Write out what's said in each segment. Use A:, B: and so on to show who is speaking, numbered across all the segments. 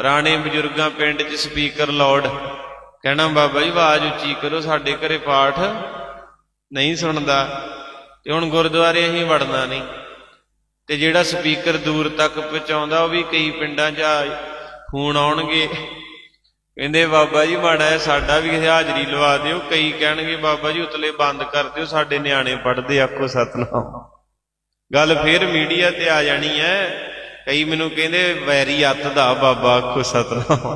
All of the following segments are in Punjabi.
A: ਪੁਰਾਣੇ ਬਜ਼ੁਰਗਾਂ ਪਿੰਡ 'ਚ ਸਪੀਕਰ ਲਾਉਡ ਕਹਿਣਾ, ਬਾਬਾ ਜੀ, ਆਵਾਜ਼ ਉੱਚੀ ਕਰੋ, ਸਾਡੇ ਘਰੇ ਪਾਠ ਨਹੀਂ ਸੁਣਦਾ। ਤੇ ਹੁਣ ਗੁਰਦੁਆਰੇ ਅਸੀਂ ਵੜਨਾ ਨਹੀਂ। ਤੇ ਜਿਹੜਾ ਸਪੀਕਰ ਦੂਰ ਤੱਕ ਪਹੁੰਚਾਉਂਦਾ, ਉਹ ਵੀ ਕਈ ਪਿੰਡਾਂ 'ਚ ਆ- ਫੋਨ ਆਉਣਗੇ। ਕਹਿੰਦੇ, ਬਾਬਾ ਜੀ, ਮਾੜਾ ਜਿਹਾ ਸਾਡਾ ਵੀ ਹਾਜ਼ਰੀ ਲਵਾ ਦਿਓ। ਕਈ ਕਹਿਣਗੇ, ਬਾਬਾ ਜੀ, ਉਤਲੇ ਬੰਦ ਕਰ ਦਿਓ, ਸਾਡੇ ਨਿਆਣੇ ਪੜਦੇ ਆਖੋ ਸਤਨਾਮ। ਗੱਲ ਫੇਰ ਮੀਡੀਆ ਤੇ ਆ ਜਾਣੀ ਹੈ। ਕਈ ਮੈਨੂੰ ਕਹਿੰਦੇ ਵੈਰੀ ਅੱਤ ਦਾ ਬਾਬਾ ਆਖੋ ਸਤਨਾਮ।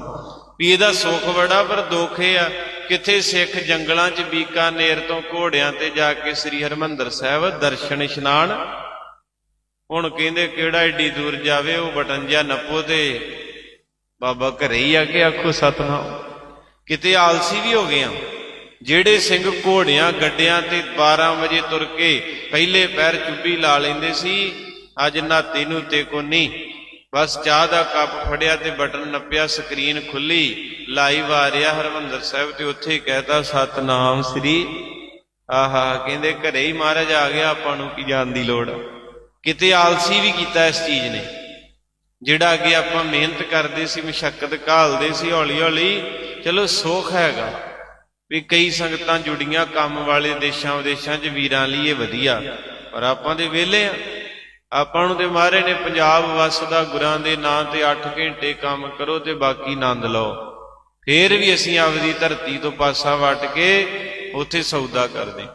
A: ਵੀ ਇਹਦਾ ਸੁੱਖ ਬੜਾ, ਪਰ ਦੁੱਖ ਇਹ ਆ, ਕਿੱਥੇ ਸਿੱਖ ਜੰਗਲਾਂ 'ਚ ਬੀਕਾਨੇਰ ਤੋਂ ਘੋੜਿਆਂ ਤੇ ਜਾ ਕੇ ਸ੍ਰੀ ਹਰਮੰਦਰ ਸਾਹਿਬ ਦਰਸ਼ਨ ਇਸ਼ਨਾਨ। ਹੁਣ ਕਹਿੰਦੇ ਕਿਹੜਾ ਏਡੀ ਦੂਰ ਜਾਵੇ, ਉਹ ਬਟਨ ਜਿਹਾ ਨੱਪੋ ਤੇ ਬਾਬਾ ਘਰੇ ਹੀ ਆ ਕੇ ਆਖੋ ਸਤਨਾਮ। ਕਿਤੇ ਆਲਸੀ ਵੀ ਹੋ ਗਏ ਆ ਜਿਹੜੇ ਸਿੰਘ ਘੋੜਿਆਂ, ਗੱਡਿਆਂ ਤੇ 12 ਵਜੇ ਤੁਰ ਕੇ ਪਹਿਲੇ ਪੈਰ ਚੁੱਭੀ ਲਾ ਲੈਂਦੇ ਸੀ ਅੱਜ ਨਾਤੇ ਨੂੰ ਤੇ ਕੋਨੀ ਬਸ ਚਾਹ ਦਾ ਕੱਪ ਫੜਿਆ ਤੇ ਬਟਨ ਨੱਪਿਆ, ਸਕਰੀਨ ਖੁੱਲੀ। ਲਾਈਵ ਆ ਰਿਹਾ ਹਰਮੰਦਰ ਸਾਹਿਬ ਤੇ ਉੱਥੇ ਕਹਿਤਾ, ਸਤਨਾਮ ਸ੍ਰੀ ਆਹਾ, ਕਹਿੰਦੇ ਘਰੇ ਹੀ ਮਹਾਰਾਜ ਆ ਗਿਆ, ਆਪਾਂ ਨੂੰ ਕੀ ਜਾਣ ਦੀ ਲੋੜ। ਕਿਤੇ ਆਲਸੀ ਵੀ ਕੀਤਾ ਇਸ ਚੀਜ਼ ਨੇ। ਜਿਹੜਾ ਅੱਗੇ ਆਪਾਂ ਮਿਹਨਤ ਕਰਦੇ ਸੀ, ਮਸ਼ੱਕਤ ਘਾਲਦੇ ਸੀ ਹੌਲੀ ਹੌਲੀ ਚਲੋ ਸੁੱਖ ਹੈਗਾ। ਵੀ ਕਈ ਸੰਗਤਾਂ ਜੁੜੀਆਂ, ਕੰਮ ਵਾਲੇ ਦੇਸ਼ਾਂ ਵਿਦੇਸ਼ਾਂ 'ਚ ਵੀਰਾਂ ਲਈ ਇਹ ਵਧੀਆ। ਪਰ ਆਪਾਂ ਦੇ ਵਿਹਲੇ ਆ। ਆਪਾਂ ਨੂੰ ਤੇ ਮਾਰੇ ਨੇ ਪੰਜਾਬ ਵਸਦਾ ਗੁਰਾਂ ਦੇ ਨਾਂ ਤੇ 8 ਘੰਟੇ ਕੰਮ ਕਰੋ ਤੇ ਬਾਕੀ ਆਨੰਦ ਲਓ। ਫੇਰ ਵੀ ਅਸੀਂ ਆਪਦੀ ਧਰਤੀ ਤੋਂ ਪਾਸਾ ਵਟ ਕੇ ਉੱਥੇ ਸੌਦਾ ਕਰਦੇ।